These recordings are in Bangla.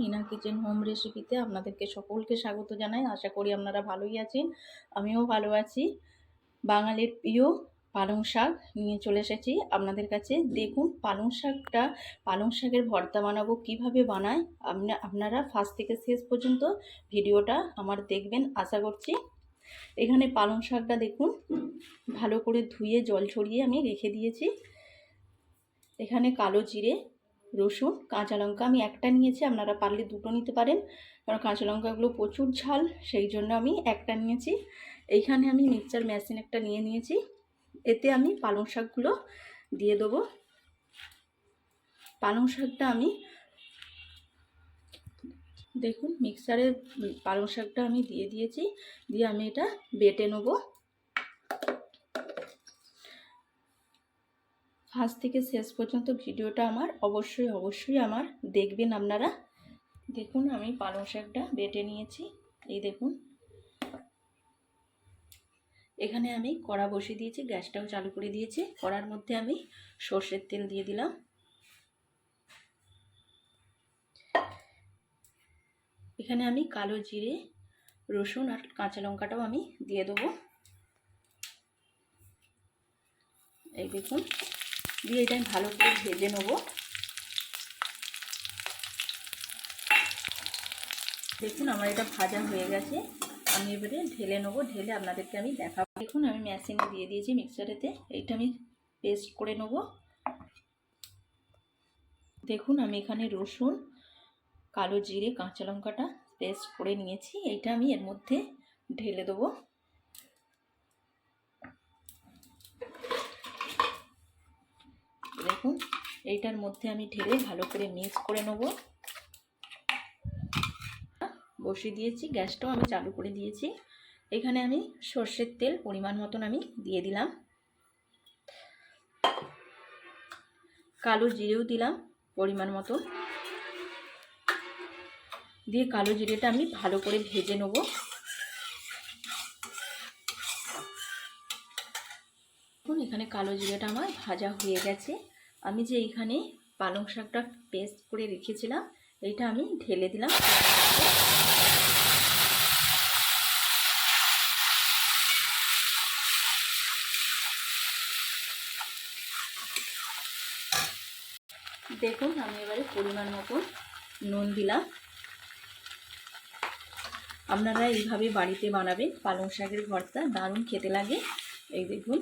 মিনা কিচেন হোম রেসিপিতে আপনাদেরকে সকলকে স্বাগত জানাই। আশা করি আপনারা ভালোই আছেন, আমিও ভালো আছি। বাঙালির প্রিয় পালং শাক নিয়ে চলে এসেছি আপনাদের কাছে। দেখুন, পালং শাকটা, পালং শাকের ভর্তা বানাবো কীভাবে বানায় আপনা, আপনারা ফার্স্ট থেকে শেষ পর্যন্ত ভিডিওটা আমার দেখবেন, আশা করছি। এখানে পালং শাকটা দেখুন, ভালো করে ধুয়ে জল ছড়িয়ে আমি রেখে দিয়েছি। এখানে কালো জিরে রসুন, কাঁচা লঙ্কা আমি একটা নিয়েছি, আপনারা পারলে দুটো নিতে পারেন। কারণ কাঁচা লঙ্কাগুলো প্রচুর ঝাল, সেই জন্য আমি একটা নিয়েছি। এইখানে আমি মিক্সচার মেশিন একটা নিয়ে নিয়েছি। এতে আমি পালং শাকগুলো দিয়ে দেবো। পালং শাকটা আমি দেখুন মিক্সারে পালং শাকটা আমি দিয়ে দিয়েছি। দিয়ে আমি এটা বেটে নেব। ফার্স্ট থেকে শেষ পর্যন্ত ভিডিওটা আমার অবশ্যই অবশ্যই আমার দেখবেন আপনারা। দেখুন, আমি পালং শাকটা বেটে নিয়েছি। এই দেখুন। এখানে আমি কড়া বসিয়ে দিয়েছি, গ্যাসটাও চালু করে দিয়েছি। কড়ার মধ্যে আমি সর্ষের তেল দিয়ে দিলাম। এখানে আমি কালো জিরে, রসুন আর কাঁচা লঙ্কাটাও আমি দিয়ে দেবো। এই দেখুন। দিয়ে এটা আমি ভালো করে ভেজে নেব। দেখুন, আমার এটা ভাজা হয়ে গেছে। আমি এবারে ঢেলে নেব, ঢেলে আপনাদেরকে আমি দেখাবো। দেখুন, আমি মেশিনে দিয়ে দিয়েছি মিক্সারেতে এইটা আমি পেস্ট করে নেব। দেখুন, আমি এখানে রসুন, কালো জিরে, কাঁচা লঙ্কাটা পেস্ট করে নিয়েছি। এইটা আমি এর মধ্যে ঢেলে দেবো। দেখুন, এইটার মধ্যে আমি ঢেলে ভালো করে মিক্স করে নেব। বসিয়ে দিয়েছি, গ্যাসটাও আমি চালু করে দিয়েছি। এখানে আমি সর্ষের তেল পরিমাণ মতন আমি দিয়ে দিলাম। কালো জিরেও দিলাম পরিমাণ মতো দিয়ে কালো জিরেটা আমি ভালো করে ভেজে নেব। এখানে কালো জিরেটা আমার ভাজা হয়ে গেছে। আমি যে এইখানে পালং শাকটা পেস্ট করে রেখেছিলাম, এইটা আমি ঢেলে দিলাম। দেখুন, আমি এবারে পরিমাণ মতো নুন দিলাম। আপনারা এইভাবে বাড়িতে বানাবেন, পালং শাকের ভর্তা দারুণ খেতে লাগে। এই দেখুন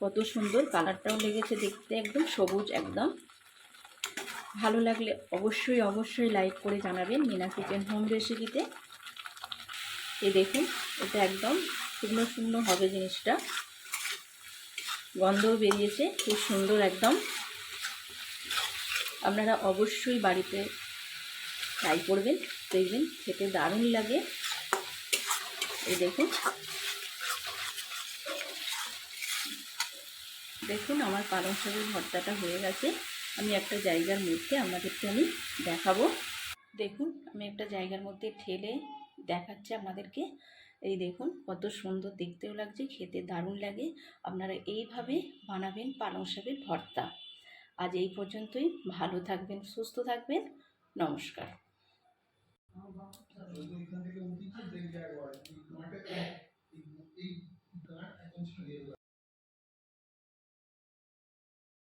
কত সুন্দর কালারটাও লেগেছে দেখতে, একদম সবুজ একদম। ভালো লাগলে অবশ্যই অবশ্যই লাইক করে জানাবেন মিনা কিচেন হোম রেসিপিতে এ দেখুন, এটা একদম শুকনো শুকনো হবে জিনিসটা। গন্ধও বেরিয়েছে, খুব সুন্দর একদম। আপনারা অবশ্যই বাড়িতে ট্রাই করবেন, দেখবেন, খেতে দারুণ লাগে। এই দেখুন দেখুন আমার পালং শাকের ভর্তাটা হয়ে গেছে। আমি একটা জায়গার মধ্যে আপনাদেরকে আমি দেখাবো। দেখুন, আমি একটা জায়গার মধ্যে ঠেলে দেখাচ্ছি আপনাদেরকে। এই দেখুন, কত সুন্দর দেখতেও লাগছে, খেতে দারুণ লাগে। আপনারা এইভাবে বানাবেন পালং শাকের ভর্তা। আজ এই পর্যন্তই, ভালো থাকবেন, সুস্থ থাকবেন, নমস্কার।